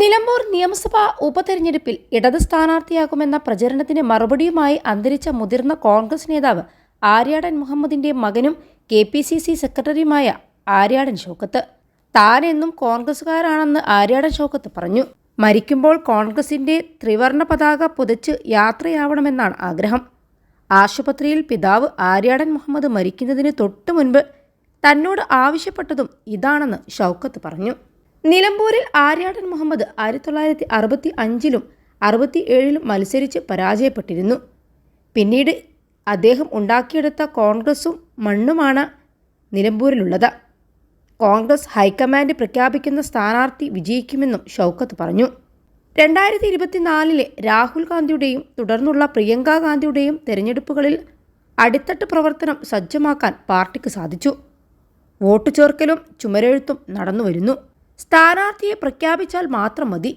നിലമ്പൂർ നിയമസഭാ ഉപതെരഞ്ഞെടുപ്പിൽ ഇടത് സ്ഥാനാർത്ഥിയാകുമെന്ന പ്രചരണത്തിന് മറുപടിയുമായി അന്തരിച്ച മുതിർന്ന കോൺഗ്രസ് നേതാവ് ആര്യാടൻ മുഹമ്മദിന്റെ മകനും കെ പി സി സി സെക്രട്ടറിയുമായ ആര്യാടൻ ഷൗക്കത്ത് താനെന്നും കോൺഗ്രസുകാരാണെന്ന് ആര്യാടൻ ഷൗക്കത്ത് പറഞ്ഞു. മരിക്കുമ്പോൾ കോൺഗ്രസിന്റെ ത്രിവർണ പതാക പുതച്ച് യാത്രയാവണമെന്നാണ് ആഗ്രഹം. ആശുപത്രിയിൽ പിതാവ് ആര്യാടൻ മുഹമ്മദ് മരിക്കുന്നതിന് തൊട്ടു മുൻപ് തന്നോട് ആവശ്യപ്പെട്ടതും ഇതാണെന്ന് ഷൗക്കത്ത് പറഞ്ഞു. നിലമ്പൂരിൽ ആര്യാടൻ മുഹമ്മദ് ആയിരത്തി തൊള്ളായിരത്തി അറുപത്തി അഞ്ചിലും അറുപത്തി ഏഴിലും മത്സരിച്ച് പരാജയപ്പെട്ടിരുന്നു. പിന്നീട് അദ്ദേഹം ഉണ്ടാക്കിയെടുത്ത കോൺഗ്രസും മണ്ണുമാണ് നിലമ്പൂരിലുള്ളത്. കോൺഗ്രസ് ഹൈക്കമാൻഡ് പ്രഖ്യാപിക്കുന്ന സ്ഥാനാർത്ഥി വിജയിക്കുമെന്നും ഷൗക്കത്ത് പറഞ്ഞു. രണ്ടായിരത്തി ഇരുപത്തിനാലിലെ രാഹുൽ ഗാന്ധിയുടെയും തുടർന്നുള്ള പ്രിയങ്ക ഗാന്ധിയുടെയും തെരഞ്ഞെടുപ്പുകളിൽ അടിത്തട്ട് പ്രവർത്തനം സജ്ജമാക്കാൻ പാർട്ടിക്ക് സാധിച്ചു. വോട്ടു ചേർക്കലും ചുമരെഴുത്തും നടന്നുവരുന്നു. സ്ഥാനാർത്ഥിയെ പ്രഖ്യാപിച്ചാൽ മാത്രം മതി.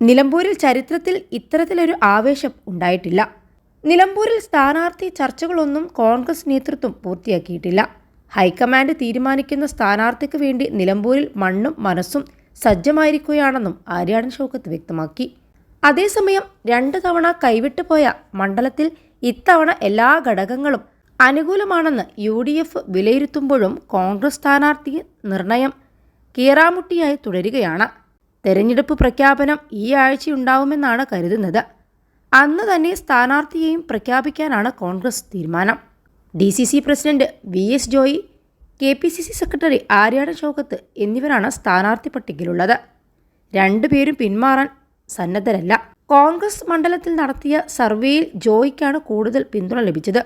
നിലമ്പൂരിൽ ചരിത്രത്തിൽ ഇത്തരത്തിലൊരു ആവേശം ഉണ്ടായിട്ടില്ല. നിലമ്പൂരിൽ സ്ഥാനാർത്ഥി ചർച്ചകളൊന്നും കോൺഗ്രസ് നേതൃത്വം പൂർത്തിയാക്കിയിട്ടില്ല. ഹൈക്കമാൻഡ് തീരുമാനിക്കുന്ന സ്ഥാനാർത്ഥിക്ക് വേണ്ടി നിലമ്പൂരിൽ മണ്ണും മനസ്സും സജ്ജമായിരിക്കുകയാണെന്നും ആര്യാടൻ ഷൗക്കത്ത് വ്യക്തമാക്കി. അതേസമയം രണ്ട് തവണ കൈവിട്ടുപോയ മണ്ഡലത്തിൽ ഇത്തവണ എല്ലാ ഘടകങ്ങളും അനുകൂലമാണെന്ന് യു ഡി എഫ് വിലയിരുത്തുമ്പോഴും കോൺഗ്രസ് സ്ഥാനാർത്ഥി നിർണയം കീറാമുട്ടിയായി തുടരുകയാണ്. തെരഞ്ഞെടുപ്പ് പ്രഖ്യാപനം ഈ ആഴ്ചയുണ്ടാവുമെന്നാണ് കരുതുന്നത്. അന്ന് തന്നെ സ്ഥാനാർത്ഥിയെയും പ്രഖ്യാപിക്കാനാണ് കോൺഗ്രസ് തീരുമാനം. D C C president V S Joy K P C C secretary Aryadan Shoukath എന്നിവരാണ് സ്ഥാനാർത്ഥി പട്ടികയിലുള്ളത്. രണ്ടുപേരും പിന്മാറാൻ സന്നദ്ധരല്ല. കോൺഗ്രസ് മണ്ഡലത്തിൽ നടത്തിയ സർവേയിൽ ജോയിക്കാണ് കൂടുതൽ പിന്തുണ ലഭിച്ചത്.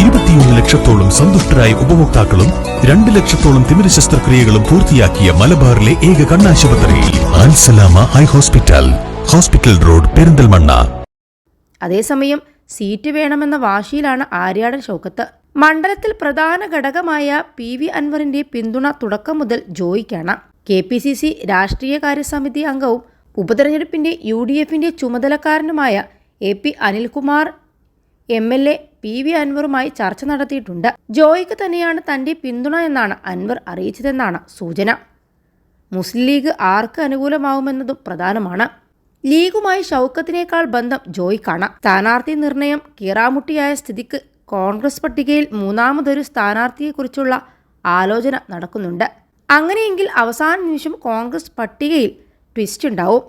ഇരുപത്തിയൊന്ന് ലക്ഷത്തോളം സന്തുഷ്ടരായ ഉപഭോക്താക്കളും രണ്ട് ലക്ഷത്തോളം തിമിര ശസ്ത്രക്രിയകളും പൂർത്തിയാക്കിയ മലബാറിലെ ഏക കണ്ണാശുപത്രി Alsalama eye hospital hospital road Perinthalmanna. അതേസമയം സീറ്റ് വേണമെന്ന വാശിയിലാണ് ആര്യാടൻ ഷൗക്കത്ത് മണ്ഡലത്തിൽ പ്രധാന ഘടകമായ പി വി അൻവറിന്റെ പിന്തുണ തുടക്കം മുതൽ ജോയിക്കാണ്. കെ പി സി സി രാഷ്ട്രീയകാര്യ സമിതി അംഗവും ഉപതെരഞ്ഞെടുപ്പിന്റെ യു ഡി എഫിന്റെ ചുമതലക്കാരനുമായ A P Anilkumar M L A P V അൻവറുമായി ചർച്ച നടത്തിയിട്ടുണ്ട്. ജോയിക്ക് തന്നെയാണ് തന്റെ പിന്തുണ എന്നാണ് അൻവർ അറിയിച്ചതെന്നാണ് സൂചന. മുസ്ലിം ലീഗ് ആർക്ക് അനുകൂലമാവുമെന്നതും പ്രധാനമാണ്. ലീഗുമായി ഷൗക്കത്തിനേക്കാൾ ബന്ധം ജോയിക്കാണ്. സ്ഥാനാർത്ഥി നിർണയം കീറാമുട്ടിയായ സ്ഥിതിക്ക് കോൺഗ്രസ് പട്ടികയിൽ മൂന്നാമതൊരു സ്ഥാനാർത്ഥിയെക്കുറിച്ചുള്ള ആലോചന നടക്കുന്നുണ്ട്. അങ്ങനെയെങ്കിൽ അവസാന നിമിഷം കോൺഗ്രസ് പട്ടികയിൽ ട്വിസ്റ്റ് ഉണ്ടാവും.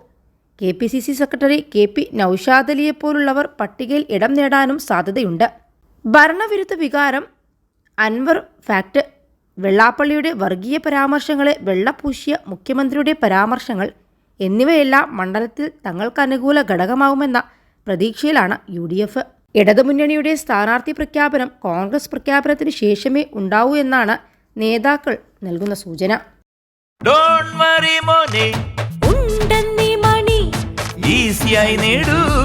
K P C C secretary K P Noushad അലിയെപ്പോലുള്ളവർ പട്ടികയിൽ ഇടം നേടാനും സാധ്യതയുണ്ട്. ഭരണവിരുദ്ധ വികാരം അൻവർ ഫാക്ട്. വെള്ളാപ്പള്ളിയുടെ വർഗീയ പരാമർശങ്ങളെ വെള്ളപൂശിയ മുഖ്യമന്ത്രിയുടെ പരാമർശങ്ങൾ എന്നിവയെല്ലാം മണ്ഡലത്തിൽ തങ്ങൾക്ക് അനുകൂല ഘടകമാവുമെന്ന പ്രതീക്ഷയിലാണ് യു ഡി എഫ് ഇടതുമുന്നണിയുടെ സ്ഥാനാർത്ഥി പ്രഖ്യാപനം കോൺഗ്രസ് പ്രഖ്യാപനത്തിന് ശേഷമേ ഉണ്ടാവൂ എന്നാണ് നേതാക്കൾ നൽകുന്ന സൂചന. ഡോണ്ട് വറി മോനെ. ഉണ്ടെന്നീ മണി. ഈസിയായി നേടൂ.